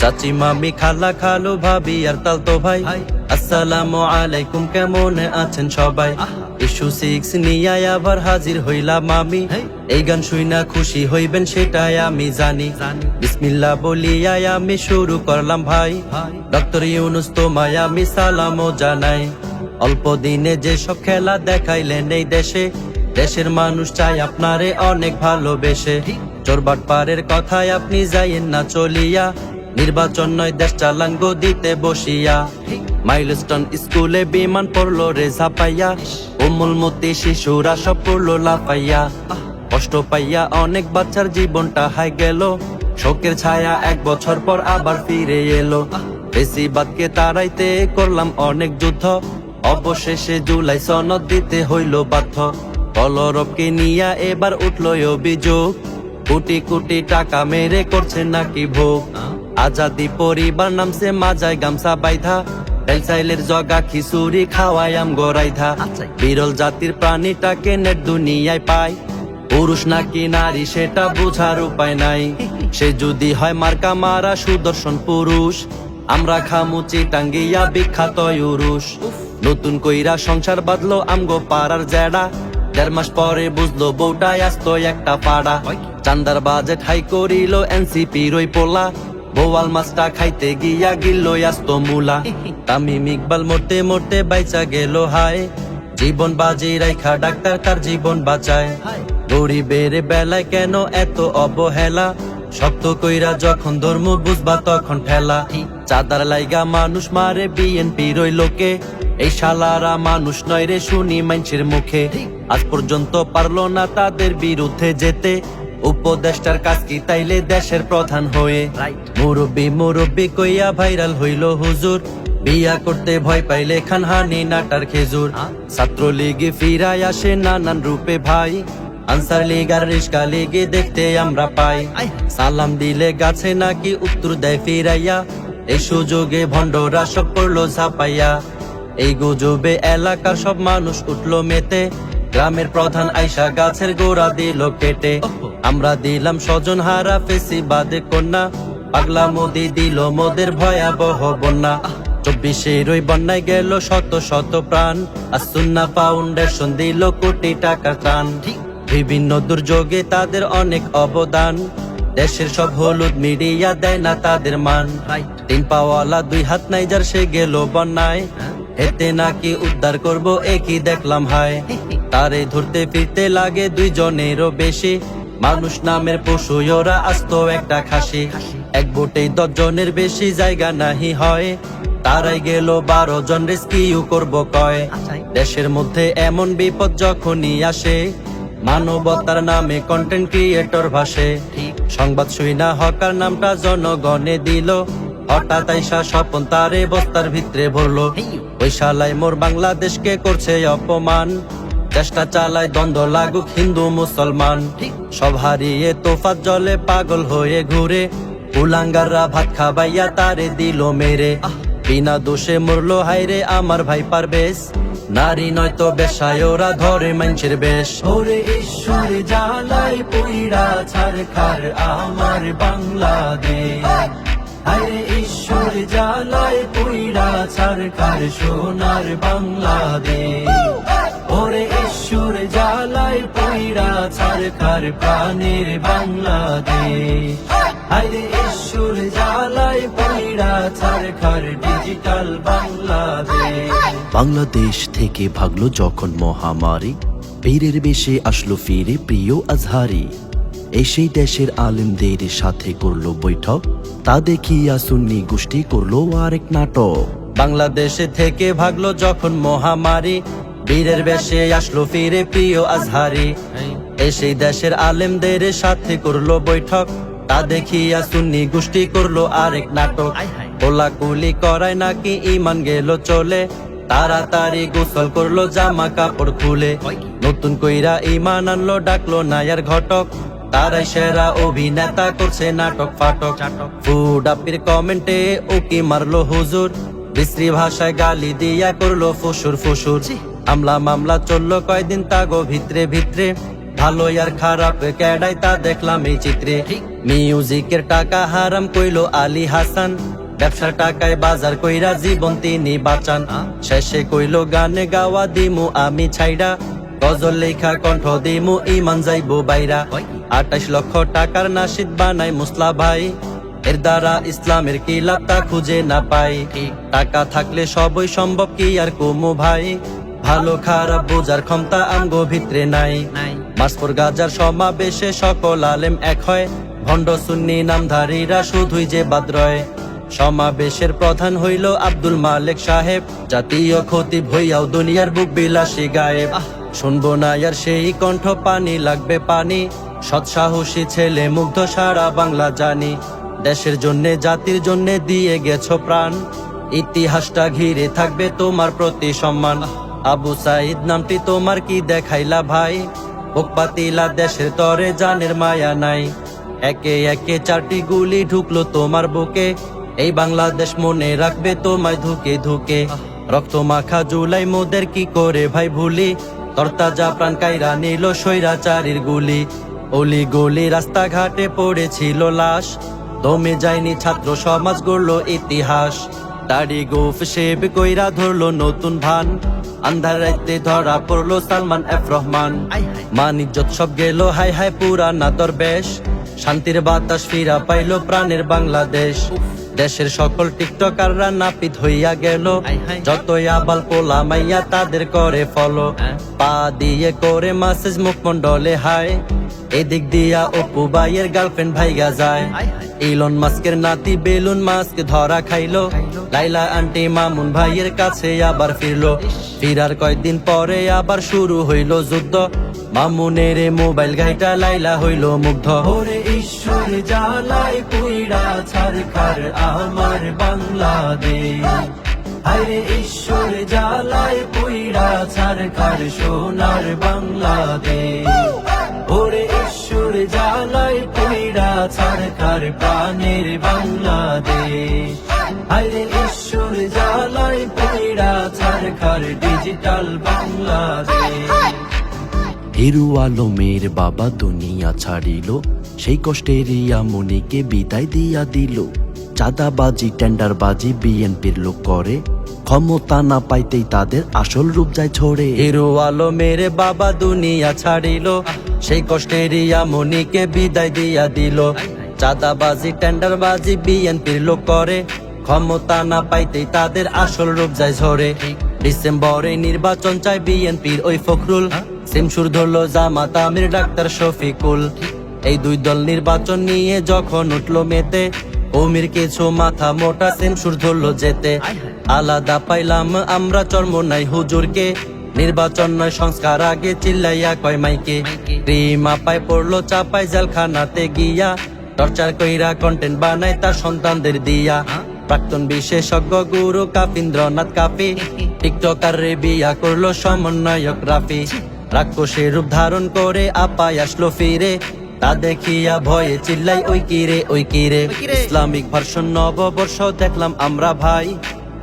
চাচি মামি খালা খালু ভাবি আর তালতো ভাই। আসসালামু আলাইকুম, কেমন আছেন সবাই? ইস্যু সিক্স নিয়ে আবার হাজির এই গান শুইনা খুশি হইবেন সেটাই আমি জানি। বিসমিল্লাহ বলিয়া আমি শুরু করলাম ভাই। ডক্টর ইউনুস তোমায় আমি সালামও জানাই। অল্প দিনে যেসব খেলা দেখাইলেন এই দেশে। দেশের মানুষ চাই আপনারে অনেক ভালোবেসে। চোরবাট পারের কথায় আপনি যাইয়েন না চলিয়া। নির্বাচন নয়, দেশ চালাঙ্গ দিতে বসিয়া। মাইলস্টোন স্কুলে বিমান পড়ল রে ঝাপাইয়া। কোমলমতি শিশুরা সব পড়ল লাফাইয়া। কষ্ট পাইয়া অনেক বাচ্চার জীবনটা হাই গেল। শোকের ছায়া এক বছর পর আবার ফিরে এলো। বেশিবাদকে তারাইতে করলাম অনেক যুদ্ধ। অবশেষে জুলাই সনদ দিতে হইল বাধ্য। কলরবকে নিয়া এবার উঠল অভিযোগ। কোটি কোটি টাকা মেরে করছে নাকি ভোগ? আজাদি পরিবার নামছে মাজায় গামছা বাইধা। বেলসাইলের জগা খিচুড়ি খাওয়াই আম গড়াইধা বিরল জাতির প্রাণীটাকে নেট দুনিয়ায় পায়। পুরুষ নাকি নারী সেটা বুঝার উপায় নাই। সে যদি হয় মার্কা মারা সুদর্শন পুরুষ। আমরা খামুচি টাঙ্গিয়া বিখ্যাত ইউরুষ। নতুন কইরা সংসার বাঁধলো আমগো পাড়ার জেডা। দেড় মাস পরে বুঝলো বউটাই আসতো একটা পাড়া। চান্দার বাজেট হাই করিল এনসিপি রই পোলা। বোয়াল মাছটা খাইতে গিয়া গিল্লো আসতো মুলা। তামিম ইকবাল মরতে মরতে বাইচা গেল হায়। জীবন বাজি রাইখা ডাক্তার তার জীবন বাঁচায়। গরিবের বেলায় কেন এত অবহেলা? শক্ত কইরা যখন ধর্ম বুঝবা তখন ঠেলা। চাঁদার লাইগা মানুষ মারে বিএনপি রই লোকে এই শালারা মানুষ নয় রে শুনি মানুষের মুখে। আজ পর্যন্ত পারল না তাদের বিরুদ্ধে যেতে। উপদেষ্টার কাজ কি তাইলে দেশের প্রধান হয়ে? মুরব্বী মুরব্বী কইয়া ভাইরাল হইল হুজুর। বিয়া করতে ভয় পাইলে খানহানি নাটার খেজুর। ছাত্র লীগে ফিরায় আসে নানান রূপে ভাই। আনসার লীগ আর রিস্কা লীগে দেখতে আমরা পাই। সালাম দিলে গাছে নাকি উত্তর দেয় ফিরাইয়া। এই সুযোগে ভণ্ডরা সব পড়ল ঝাপাইয়া। এই গুজবে এলাকার সব মানুষ উঠল মেতে। গ্রামের প্রধান আইসা গাছের গোড়া দিল কেটে। আমরা দিলাম স্বজন হারা ফেসি বাদে কন্যা। পাগলা মোদি দিল মোদের ভয়াবহ বন্যা। চব্বিশের ওই বন্যায় গেল শত শত প্রাণ। ফাউন্ডেশন দিল কোটি টাকা ত্রাণ। বিভিন্ন দুর্যোগে তাদের অনেক অবদান। দেশের সব হলুদ মিডিয়া দেয় না তাদের মান। তিন পাওয়ালা দুই হাত নাই যার সে গেল বন্যায়। এতে নাকি উদ্ধার করব একই দেখলাম, হায়। তারে ধরতে ফিরতে লাগে দুইজনেরও বেশি। মানুষ নামের পশু, ওরা আসত একটা খাসি। এক বোটেই দশ জনের বেশি জায়গা নাহি হয়। তারাই গেল, বারো জন রেস্কিউ করব কয়। দেশের মধ্যে এমন বিপদ যখনই আসে, মানবতার নামে কন্টেন্ট ক্রিয়েটর ভাসে। সংবাদ শুইনা হকার নামটা জনগণে দিল। হঠাৎ আইসা স্বপন তারে বস্তার ভিতরে ভরলো। ওই শালাই মোর বাংলাদেশকে করছে অপমান। চেষ্টা চালায় দ্বন্দ্ব লাগুক হিন্দু মুসলমান। সব হারিয়ে তোফাত জলে পাগল হয়ে ঘুরে। উলাঙ্গাররা ভাত খাবাইয়া তারে দিল মেরে। বিনা দোষে মরলো হাইরে আমার ভাই পারবেশ। নারী নয়তো বেশায় ওরা ধরে মানুষের বেশ। ওরে ঈশ্বর জালাই পুইরা ছাড় আমার বাংলাদেশ। হায়রে ঈশ্বর জালাই পুইরা খার সোনার বাংলাদেশ। ওরে ঈশ্বর জালাই পুইরা খার প্রাণের বাংলাদেশ। হায়রে ঈশ্বর জালাই পুইরা খার ডিজিটাল বাংলাদেশ। বাংলাদেশ থেকে ভাগলো যখন মহামারী বীরের বেশে আসলো ফিরে প্রিয় আজহারি। এসেই দেশের আলেমদের সাথে করল বৈঠক তা দেখিয়া সুন্নি গোষ্ঠী করল আরেক নাটক। বাংলাদেশে থেকে ভাগলো যখন মহামারী বীরের বেশে আসলো ফিরে প্রিয় আজহারি। এসেই দেশের আলেমদের সাথে করল বৈঠক তা দেখিয়া সুন্নি গোষ্ঠী করল আরেক নাটক। কোলাকুলি করায় নাকি ইমান গেল চলে তাড়াতাড়ি গোসল করল জামা কাপড় খুলে। নতুন কইরা ইমান আনলো ডাকলো নায়ার ঘটক। তারাই সেরা অভিনেতা করছে নাটক ফাটক। ফুড আপির কমেন্টে উকি মারলো হুজুর। বিশ্রী ভাষায় গালি দিয়া করল ফুসুর ফুসুর। আমলা মামলা চলল কয়দিন তাগো ভিতরে ভিতরে। ভালো আর খারাপ ক্যাডাই তা দেখলাম এই চিত্রে। মিউজিকের টাকা হারাম কইলো আলী হাসান। ব্যবসার টাকায় বাজার কইরা জীবন তিনি বাঁচান। শেষে কইলো গানে গাওয়া দিমু আমি ছাইডা। গজল লেখা কণ্ঠ দিমু ইমান যাইবো বাইরা। আঠাশ লক্ষ টাকার নাসিদ বানাই মুসলা ভাই। এর দ্বারা ইসলামের কি লাভ তা খুঁজে না পাই টাকা থাকলে সবই সম্ভব কি আর কুমু ভাই? ভালো খারাপ বোঝার ক্ষমতা আমগো ভিতরে নাই। মাসপুর গাজার সমাবেশে সকল আলেম এক হয়। ভণ্ড সুন্নি নামধারীরা শুধুই যে বাদ রয়। সমাবেশের প্রধান হইল আব্দুল মালিক সাহেব। জাতীয় ক্ষতি ভইয়াও দুনিয়ার বুক বিলাসী গায়েব। শুনব না আর সেই কণ্ঠ পানি, লাগবে পানি। সৎসাহসী ছেলে, মুগ্ধ সারা বাংলা জানি। দেশের জন্যে, জাতির জন্যে দিয়ে গেছো প্রাণ। ইতিহাসটা ঘিরে থাকবে তোমার প্রতি সম্মান। আবু সাইদ নামটি তোমার কি দেখাইলা ভাই? বুক পাতিলা দেশের তরে জানের মায়া নাই। একে একে চারটি গুলি ঢুকলো তোমার বুকে। এই বাংলাদেশ মনে রাখবে তোমায় ধুকে ধুকে। রক্ত মাখা জুলাই মোদের কি করে ভাই ভুলি? তরতাজা প্রাণ কাইরা নিল স্বৈরাচারীর গুলি। অলি গলি রাস্তাঘাটে পড়েছিল লাশ। দমে যায়নি ছাত্র সমাজ গড়ল ইতিহাস। দাড়ি গোফ শেব কইরা ধরলো নতুন ভান আন্ধার রাইতে ধরা পড়ল সালমান এফ রহমান। মানিজ্জত সব গেল হাই হাই পুরা নাতর বেশ। শান্তির বাতাস ফিরা পাইলো প্রাণের বাংলাদেশ। দেশের সকল টিকটকাররা নাপিত হইয়া গেল। যতই আবাল পোলা মাইয়া তাদের করে ফলো। পা দিয়ে করে মাসেজ মুখমন্ডলে হায়। এদিক দিয়া অপু ভাইয়ের গার্লফ্রেন্ড ভাইগা যায়। ইলন মাস্কের নাতি বেলুন মাস্ক ধরা খাইলো। লাইলা আন্টি মামুন ভাইয়ের কাছে আবার ফিরলো। ফিরার কয়েকদিন পরে আবার শুরু হইল যুদ্ধ। মামুনের মোবাইল গাইটা লাইলা হইল মুগ্ধ। ওরে ঈশ্বর জ্বালায় পুইড়া ছারখার আমার বাংলাদেশ। আরে ঈশ্বর জ্বালায় পুইড়া ছারখার সোনার বাংলাদেশ। ওরে ঈশ্বর জ্বালায় পুইড়া ছারখার প্রাণের বাংলাদেশ। আরে ঈশ্বর জ্বালায় পুইড়া ছারখার ডিজিটাল বাংলাদেশ। হিরু আলমের বাবা দুনিয়া ছাড়িল সেই কষ্টের ইয়া মনিকে বিদায় দিয়া দিল। চাঁদাবাজি টেন্ডারবাজি বিএনপির লোক করে ক্ষমতা না পাইতেই তাদের আসল রূপ যায় ছড়ে। হিরো আলো মেরে বাবা দুনিয়া ছাড়িল সেই কষ্টের মনিকে বিদায় দিয়া দিল। চাঁদাবাজি, টেন্ডারবাজি, বিএনপির লোক করে। ক্ষমতা না পাইতেই তাদের আসল রূপ যায় ঝরে। ডিসেম্বরে নির্বাচন চায় বিএনপির ওই ফখরুল। সিমসুর ধরলো জামাত আমির, ডাক্তার শফিকুল। এই দুই দল নির্বাচন নিয়ে যখন উঠল মেতে, কমির কিছু মাথা মোটা সেমসুর ধরলো যেতে। আলাদা পাইলাম আমরা চর্ম নাই হুজুরকে। নির্বাচন নয় সংস্কার আগে চিল্লাইয়া কয় মাইকে। রিমা পায় পড়ল চাপাই জেলখানাতে গিয়া। টর্চার কইরা কন্টেন্ট বানায় তার সন্তানদের দিয়া। প্রাক্তন বিশেষজ্ঞ গুরু কাফিন্দ্রনাথ কাফি। টিকটকার রে বিয়া করল সমন্বয়ক রাফি। রাক্ষসের রূপ ধারণ করে আপায় আসলো ফিরে। তা দেখিয়া ভয়ে চিল্লাই ওই কিরে ওই কিরে ইসলামিক ভার্সন নববর্ষ দেখলাম আমরা ভাই।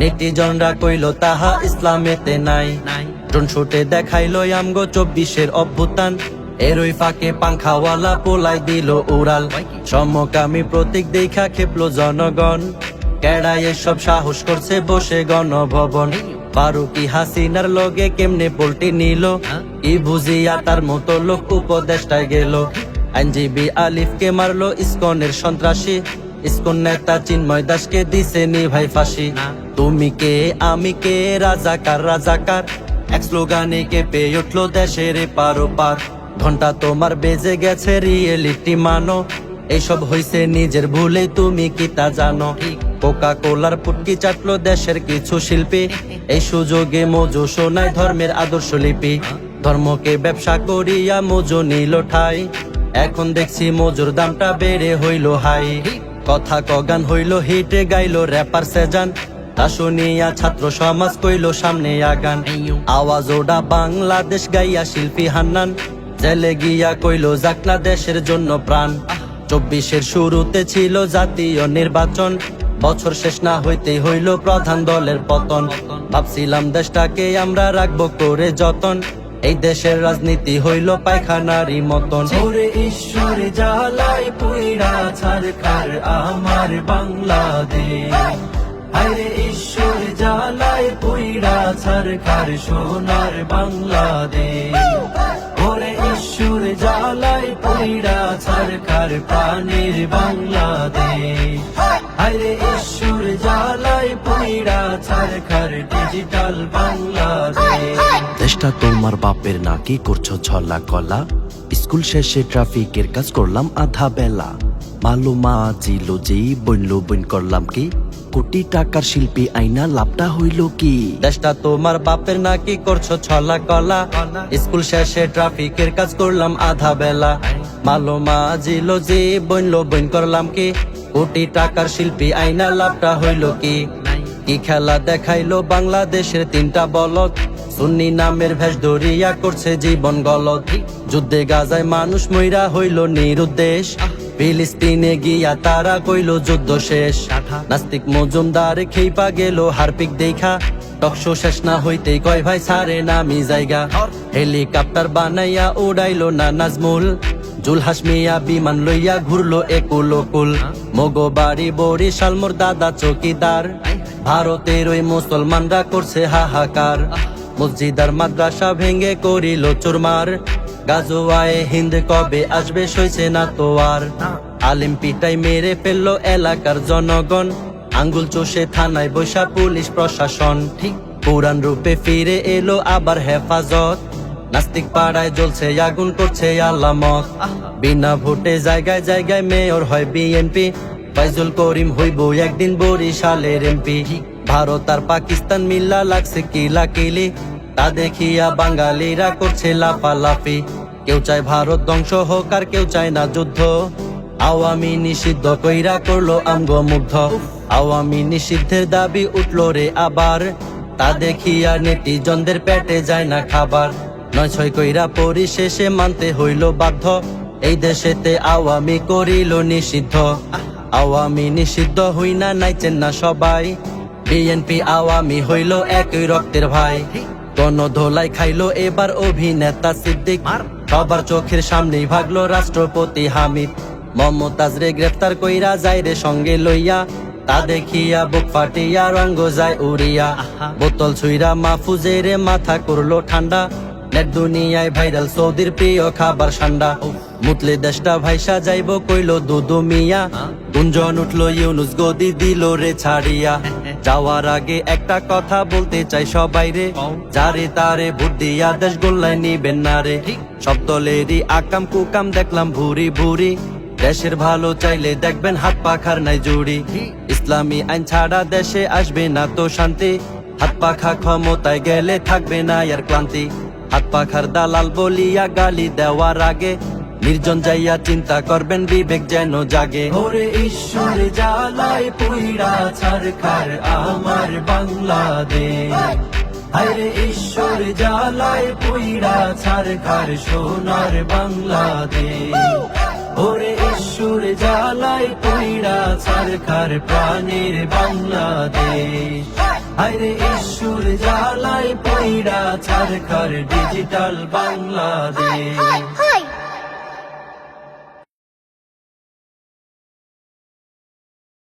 নেটিজনরা কইল তাহা ইসলামেতে নাই। ড্রোন শুটে দেখাইলো আমগো চব্বিশের অভ্যুত্থান। এরই ফাঁকে পাংখাওয়ালা পোলাই দিল উড়াল। সমকামী প্রতীক দেখা খেপলো জনগণ। কেডাই এসব সাহস করছে বসে গণভবন। ফারুকি হাসিনার লগে কেমনে পোল্টি নিল? ই বুঝিয়া তার মতো লোক উপদেষ্টায় গেল। আইনজীবী আলিফকে মারলো ইসকনের সন্ত্রাসী। ইস্কন নেতা চিন্ময় দাসকে দিছে নি ভাই ফাঁসি। তুমি কে, আমি কে, রাজাকার রাজাকার? এক স্লোগানে কেঁপে উঠল দেশের পারো পার ঘণ্টা তোমার বেজে গেছে রিয়েলিটি মানো। এইসব হইছে নিজের ভুলে, তুমি কি তা জানো? কোকা কোলার পুটকি চাটলো দেশের কিছু শিল্পী। এই সুযোগে মজু শোনায় ধর্মের আদর্শ লিপি। ধর্মকে ব্যবসা করিয়া মজু নিল ঠাই। এখন দেখছি মজুর দামটা বেড়ে হইল হাই। কথা কগান হইল, হিটে গাইলো র্যাপার সেজান। তা শুনিয়া ছাত্র সমাজ কইল, সামনে আগান। আওয়াজ ওডা বাংলাদেশ গাইয়া শিল্পী হান্নান। জেলে গিয়া কইল জাকনা দেশের জন্য প্রাণ। চব্বিশের শুরুতে ছিল জাতীয় নির্বাচন। বছর শেষ না হইতে হইল প্রধান দলের পতন। ভাবছিলাম, দেশটাকে আমরা রাখব করে যতন। এই দেশের রাজনীতি হইল পায়খানারি মতন। ওরে ঈশ্বর ছারকার আমার বাংলাদেশ। আরে ঈশ্বর জ্বালাই পুইরা ছারকার সোনার বাংলাদেশ। ওরে ঈশ্বর জ্বালাই পুইরা ছারকার প্রাণীর বাংলাদেশ। আরে ঈশ্বর জ্বালাই পুইরা ছারকার ডিজিটাল বাংলাদেশ। দেশটা তোমার বাপের নাকি করছ ছলা কলা? স্কুল শেষে ট্রাফিকের কাজ করলাম আধা বেলা। মালুমা জিল যেই বইনলো বইন করলাম কি? কোটি টাকার শিল্পী আইনা লাভটা হইল কি? দেশটা তোমার বাপের নাকি করছ ছলা কলা? স্কুল শেষে ট্রাফিকের কাজ করলাম আধা বেলা। মালুমা জিল যে বইনলো বইন করলাম কি? কোটি টাকার শিল্পী আইনা লাভটা হইল কি? কি খেলা দেখাইলো বাংলাদেশের তিনটা বলক সুন্নি নামের ভেষ ধরিয়া করছে জীবন গলত যুদ্ধে গাজায় মানুষ মইরা হইল নিরুদ্দেশ। ফিলিস্তিনে গিয়া তারা কইল যুদ্ধ শেষ। নাস্তিক মজুমদার খেইপা গেল হারপিক দেখা টকশো শেষ না হইতেই কয় ভাই সারে নামি জায়গা। হেলিকপ্টার বানাইয়া উড়াইলো না নাজমুল। জুল হাসমিয়া বিমান লইয়া ঘুরলো একুল কুল মগো বাড়ি বড়ি শালমোর দাদা চৌকিদার। ভারতের ওই মুসলমানরা করছে হাহাকার। মসজিদার মাদ্রাসা ভেঙে করিল চুরমার। গাজোয়ায় হিন্দ কবে আসবে সইছে না তো আর? আলিম পিটাই মেরে ফেলল এলাকার জনগণ। আঙ্গুল চষে থানায় বৈশা পুলিশ প্রশাসন। ঠিক পুরান রূপে ফিরে এলো আবার হেফাজত। নাস্তিক পাড়ায় জ্বলছে, আগুন করছে আলামত। বিনা ভোটে জায়গায় জায়গায় মেয়র হয় বিএনপি। ফাইজুল করিম হইব একদিন বরিশালের এমপি। ভারত আর পাকিস্তান মিল্লা লাগছে কিলা কিলি তা দেখিয়া বাঙালিরা করছে লাফালাফি। কেউ চায় ভারত ধ্বংস হোক আর কেউ চায় না যুদ্ধ। আওয়ামী নিষিদ্ধ কইরা করল আমগো মুগ্ধ। আওয়ামী নিষিদ্ধের দাবি উঠল রে আবার। তা দেখিয়া নেটিজনদের পেটে যায় না খাবার। নয় ছয় কইরা পরিশেষে মানতে হইল বাধ্য। এই দেশেতে আওয়ামী করিল নিষিদ্ধ। আওয়ামী নিষিদ্ধ হই না, নাইচেন না সবাই। বিএনপি আওয়ামী হইল একই রক্তের ভাই। কোন ধোলাই খাইলো এবার অভিনেতা সিদ্দিক। সবার চোখের সামনেই ভাগলো রাষ্ট্রপতি হামিদ। মমতাজ রে গ্রেফতার কইরা যায় রে সঙ্গে লইয়া তা দেখিয়া বুক ফাটিয়া রঙ্গ যায় উড়িয়া। বোতল ছুইরা মাহফুজের মাথা করল ঠান্ডা। নেট দুনিয়ায় ভাইরাল সৌদির প্রিয় খাবার মুতলে দেশটা ভাইসা যাইব কইলো দুদু মিয়া। গুঞ্জন উঠল ইউনুস গদি দিল রে ছাড়িয়া। যাওয়ার আগে একটা কথা বলতে চাই সবাই রে যারে তারে ভোট দিয়া দেশ গোল্লায় নিবেন না রে। সব দলেরই আকাম কুকাম দেখলাম ভুরি ভুরি। দেশের ভালো চাইলে দেখবেন হাত পাখার নাই জুড়ি। ইসলামী আইন ছাড়া দেশে আসবে না তো শান্তি। হাত পাখা ক্ষমতায় গেলে থাকবে না আর ক্লান্তি। হাত পাখার দালাল বলিয়া গালি দেওয়ার আগে নির্জন যাইয়া চিন্তা করবেন বিবেক যেন জাগে। ওরে ঈশ্বর, জ্বালায় পুইরা ছারখার আমার বাংলাদেশ। আরে ঈশ্বর জ্বালায় পুইড়া ছারখার সোনার বাংলাদেশ। ওরে ঈশ্বর জালায় পুইড়া ছারখার প্রাণীর বাংলাদেশ। হরে ঈশ্বর জালায় পুইড়া ছারখার ডিজিটাল বাংলাদেশ।